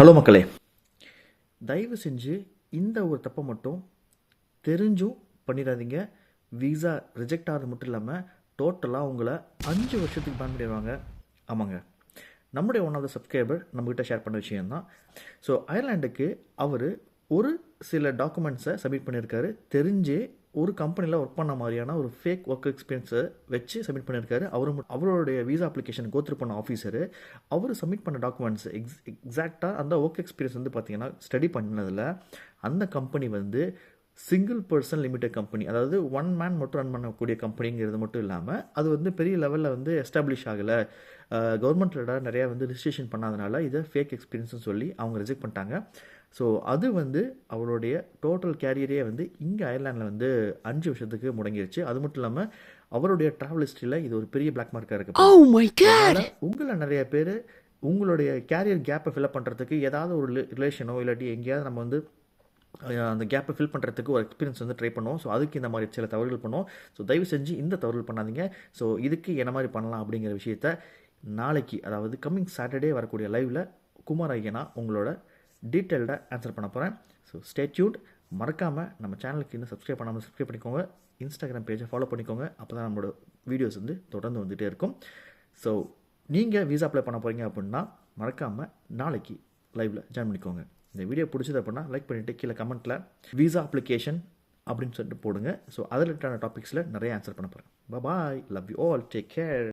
Hello மக்களே. தயவு செஞ்சு இந்த ஒரு தப்பை மட்டும் தெரிஞ்சும் பண்ணிடாதீங்க. விசா ரிஜெக்ட் ஆகிறது மட்டும் இல்லாமல் டோட்டலாக உங்களை அஞ்சு வருஷத்துக்கு பேன் பண்ணிடுவாங்க. ஆமாங்க. நம்முடைய ஒன் ஆஃப் த சப்ஸ்கிரைபர் நம்மக்கிட்ட ஷேர் பண்ண விஷயம் தான் ஸோ அயர்லாண்டுக்கு அவர் ஒரு சில டாக்குமெண்ட்ஸை சப்மிட் பண்ணியிருக்காரு. தெரிஞ்சே ஒரு கம்பெனியில் ஒர்க் பண்ண மாதிரியான ஒரு ஃபேக் ஒர்க் எக்ஸ்பீரியன்ஸை வச்சு சப்மிட் பண்ணியிருக்காரு அவரும் அவருடைய வீசா அப்ளிகேஷன் கோத்ரு பண்ண ஆஃபீஸரு அவர் சப்மிட் பண்ண டாக்குமெண்ட்ஸ் எக்ஸ் எக்ஸாக்டாக அந்த ஒர்க் எக்ஸ்பீரியன்ஸ் வந்து பார்த்தீங்கன்னா ஸ்டடி பண்ணதில் அந்த கம்பெனி வந்து சிங்கிள் பர்சன் லிமிடெட் கம்பெனி அதாவது ஒன் மேன் மட்டும் ரன் பண்ணக்கூடிய கம்பெனிங்கிறது மட்டும் இல்லாமல் அது வந்து பெரிய லெவலில் வந்து எஸ்டாப்ளிஷ் ஆகலை. கவர்மெண்ட்டோட நிறையா வந்து ரிஜிஸ்ட்ரேஷன் பண்ணாதனால இதை ஃபேக் எக்ஸ்பீரியன்ஸ்னு சொல்லி அவங்க ரிஜெக்ட் பண்ணிட்டாங்க. ஸோ அது வந்து அவருடைய டோட்டல் கேரியரே வந்து இங்கே அயர்லாண்டில் வந்து அஞ்சு வருஷத்துக்கு முடங்கிருச்சு. அது மட்டும் இல்லாமல் அவருடைய ட்ராவல் ஹிஸ்ட்ரியில் இது ஒரு பெரிய பிளாக் மார்க்காக இருக்குது Oh god! அதனால உங்களை நிறைய பேர் உங்களுடைய கேரியர் கேப்பை ஃபில்அப் பண்ணுறதுக்கு ஏதாவது ஒரு ரிலேஷனோ இல்லாட்டி எங்கேயாவது நம்ம வந்து அந்த கேப்பை ஃபில் பண்ணுறதுக்கு ஒரு எக்ஸ்பீரியன்ஸ் வந்து ட்ரை பண்ணுவோம். ஸோ அதுக்கு இந்த மாதிரி சில தவறுகள் பண்ணுவோம். ஸோ தயவு செஞ்சு இந்த தவறுகள் பண்ணாதீங்க. ஸோ இதுக்கு என்ன மாதிரி பண்ணலாம் அப்படிங்கிற விஷயத்த நாளைக்கு அதாவது கம்மிங் சாட்டர்டே வரக்கூடிய லைவில் குமார் ஐயனா உங்களோட டீட்டெயில்டாக ஆன்சர் பண்ண போகிறேன் ஸோ ஸ்டேட்யூட் மறக்காமல் நம்ம சேனலுக்கு இன்னும் சப்ஸ்கிரைப் பண்ணாமல் சப்ஸ்கிரைப் பண்ணிக்கோங்க. இன்ஸ்டாகிராம் பேஜை ஃபாலோ பண்ணிக்கோங்க. அப்போ தான் நம்மளோட வீடியோஸ் வந்து தொடர்ந்து வந்துகிட்டே இருக்கும். ஸோ நீங்கள் விசா அப்ளை பண்ண போகிறீங்க அப்படின்னா மறக்காமல் நாளைக்கு லைவில் ஜாயின் பண்ணிக்கோங்க. இந்த வீடியோ பிடிச்சது அப்படின்னா லைக் பண்ணிவிட்டு கீழே கமெண்ட்டில் விசா அப்ளிகேஷன் அப்படின்னு சொல்லிட்டு போடுங்க. ஸோ அதில் டாபிக்ஸில் நிறைய ஆன்சர் பண்ண போகிறேன் bye love you all take care